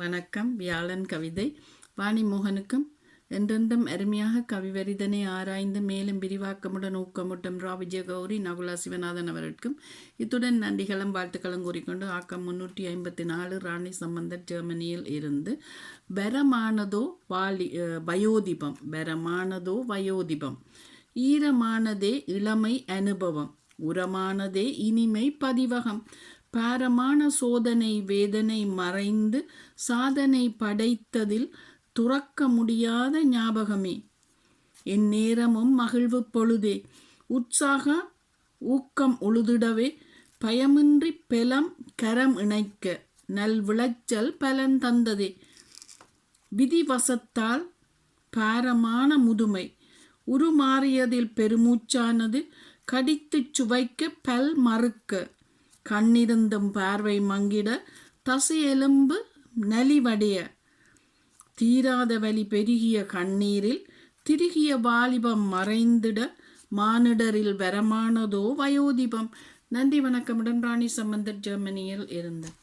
வணக்கம் வியாழன் கவிதை. வாணிமோகனுக்கும் என்றென்றும் அருமையாக கவிவரிதனை ஆராய்ந்து மேலும் விரிவாக்கமுடன் ஊக்கமுட்டும் ரா. விஜயகௌரி நகுலா சிவநாதன் அவர்களுக்கும் இத்துடன் நன்றிகளும் வாழ்த்துக்களும் கூறிக்கொண்டு ஆக்கம் முன்னூற்றி ஐம்பத்தி நாலு ராணி சம்பந்தர் ஜெர்மனியில் இருந்து பெரமானதோ வாலி வயோதிபம் பெரமானதோ வயோதிபம். ஈரமானதே இளமை அனுபவம் உரமானதே இனிமை பதிவகம். பாரமான சோதனை வேதனை மறைந்து சாதனை படைத்ததில் துறக்க முடியாத ஞாபகமே. என் நேரமும் மகிழ்வு பொழுதே. உற்சாக ஊக்கம் உழுதிடவே பயமின்றி பெலம் கரம் இணைக்க நல் விளைச்சல் பலன் தந்ததே. விதிவசத்தால் பாரமான முதுமை. உருமாறியதில் பெருமூச்சானது கடித்துச் சுவைக்க பல் மறுக்க. கண்ணிருந்தும் பார்வை மங்கிட தசை எலும்பு நலிவடைய. தீராத வலி பெருகிய கண்ணீரில் திருகிய வாலிபம் மறைந்திட மானிடரில் வரமானதோ வயோதிபம். நன்றி வணக்கமுடன் ராணி சம்பந்தர் ஜெர்மனியில் இருந்தேன்